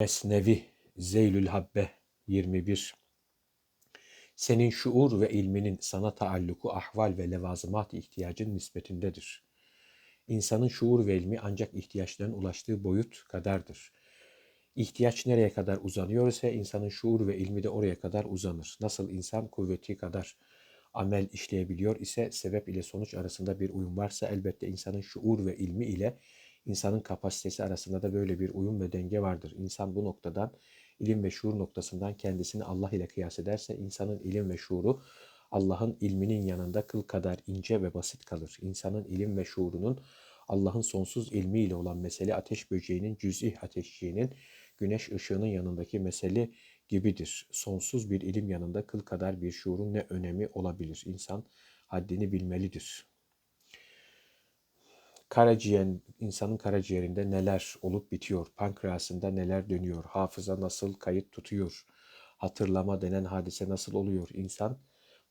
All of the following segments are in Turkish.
Mesnevi Zeylül Habbe 21 Senin şuur ve ilminin sana taalluku ahval ve levazımat ihtiyacın nispetindedir. İnsanın şuur ve ilmi ancak ihtiyaçların ulaştığı boyut kadardır. İhtiyaç nereye kadar uzanıyor ise insanın şuur ve ilmi de oraya kadar uzanır. Nasıl insan kuvveti kadar amel işleyebiliyor ise sebep ile sonuç arasında bir uyum varsa elbette insanın şuur ve ilmi ile insanın kapasitesi arasında da böyle bir uyum ve denge vardır. İnsan bu noktadan ilim ve şuur noktasından kendisini Allah ile kıyas ederse insanın ilim ve şuuru Allah'ın ilminin yanında kıl kadar ince ve basit kalır. İnsanın ilim ve şuurunun Allah'ın sonsuz ilmiyle olan mesele ateş böceğinin cüz'i ateşçiğinin güneş ışığının yanındaki mesele gibidir. Sonsuz bir ilim yanında kıl kadar bir şuurun ne önemi olabilir? İnsan haddini bilmelidir. Karaciğer, insanın karaciğerinde neler olup bitiyor? Pankreasında neler dönüyor? Hafıza nasıl kayıt tutuyor? Hatırlama denen hadise nasıl oluyor? İnsan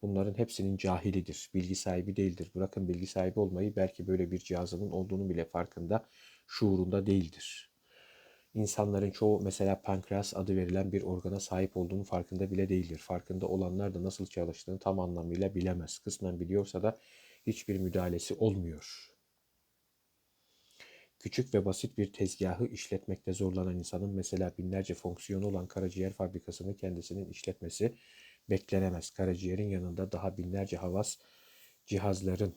bunların hepsinin cahilidir. Bilgi sahibi değildir. Bırakın bilgi sahibi olmayı belki böyle bir cihazının olduğunu bile farkında, şuurunda değildir. İnsanların çoğu mesela pankreas adı verilen bir organa sahip olduğunu farkında bile değildir. Farkında olanlar da nasıl çalıştığını tam anlamıyla bilemez. Kısmen biliyorsa da hiçbir müdahalesi olmuyor. Küçük ve basit bir tezgahı işletmekte zorlanan insanın mesela binlerce fonksiyonu olan karaciğer fabrikasını kendisinin işletmesi beklenemez. Karaciğerin yanında daha binlerce havas cihazların,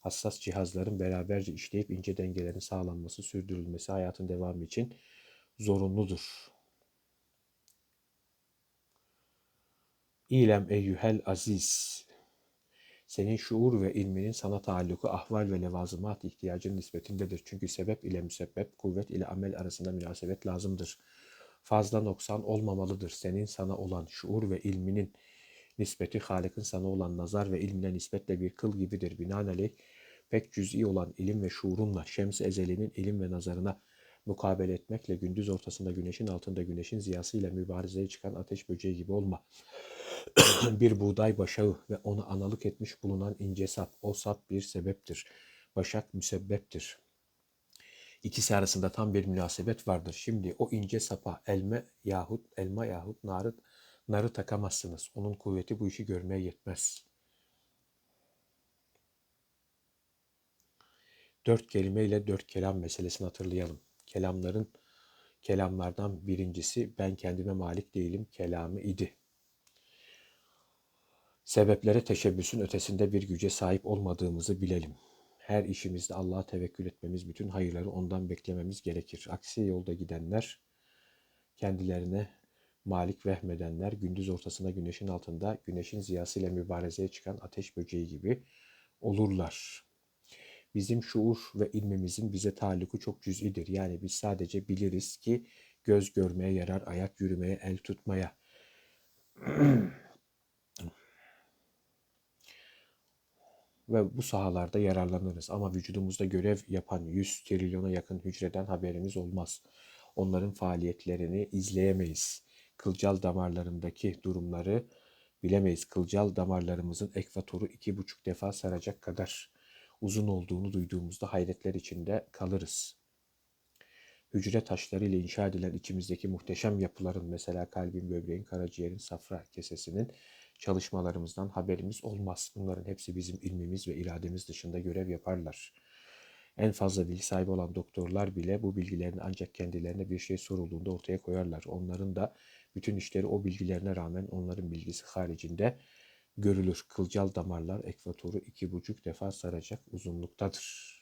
hassas cihazların beraberce işleyip ince dengelerin sağlanması, sürdürülmesi hayatın devamı için zorunludur. İlem eyyühel aziz. Senin şuur ve ilminin sana taalluku ahval ve levazımat ihtiyacın nispetindedir. Çünkü sebep ile müsebbep, kuvvet ile amel arasında münasebet lazımdır. Fazla noksan olmamalıdır. Senin sana olan şuur ve ilminin nispeti Halık'ın sana olan nazar ve ilmine nispetle bir kıl gibidir. Binaenaleyh pek cüz'i olan ilim ve şuurunla şems-i ezelinin ilim ve nazarına mukabele etmekle gündüz ortasında güneşin altında güneşin ziyasıyla mübarezeye çıkan ateş böceği gibi olma. bir buğday başağı ve onu analık etmiş bulunan ince sap. O sap bir sebeptir. Başak müsebbeptir. İkisi arasında tam bir münasebet vardır. Şimdi o ince sapa elme yahut elma yahut narı, narı takamazsınız. Onun kuvveti bu işi görmeye yetmez. Dört kelimeyle dört kelam meselesini hatırlayalım. Kelamların kelamlardan birincisi ben kendime malik değilim kelamı idi. Sebeplere teşebbüsün ötesinde bir güce sahip olmadığımızı bilelim. Her işimizde Allah'a tevekkül etmemiz, bütün hayırları ondan beklememiz gerekir. Aksi yolda gidenler, kendilerine malik vehmedenler, gündüz ortasında güneşin altında, güneşin ziyasıyla mübarezeye çıkan ateş böceği gibi olurlar. Bizim şuur ve ilmimizin bize taluku çok cüz'idir. Yani biz sadece biliriz ki göz görmeye yarar, ayak yürümeye, el tutmaya. ve bu sahalarda yararlanırız. Ama vücudumuzda görev yapan 100 trilyona yakın hücreden haberimiz olmaz. Onların faaliyetlerini izleyemeyiz. Kılcal damarlarındaki durumları bilemeyiz. Kılcal damarlarımızın ekvatoru iki buçuk defa saracak kadar uzun olduğunu duyduğumuzda hayretler içinde kalırız. Hücre taşları ile inşa edilen içimizdeki muhteşem yapıların mesela kalbin, böbreğin, karaciğerin, safra kesesinin çalışmalarımızdan haberimiz olmaz. Bunların hepsi bizim ilmimiz ve irademiz dışında görev yaparlar. En fazla bilgi sahibi olan doktorlar bile bu bilgilerini ancak kendilerine bir şey sorulduğunda ortaya koyarlar. Onların da bütün işleri o bilgilerine rağmen onların bilgisi haricinde görülür. Kılcal damarlar ekvatoru iki buçuk defa saracak uzunluktadır.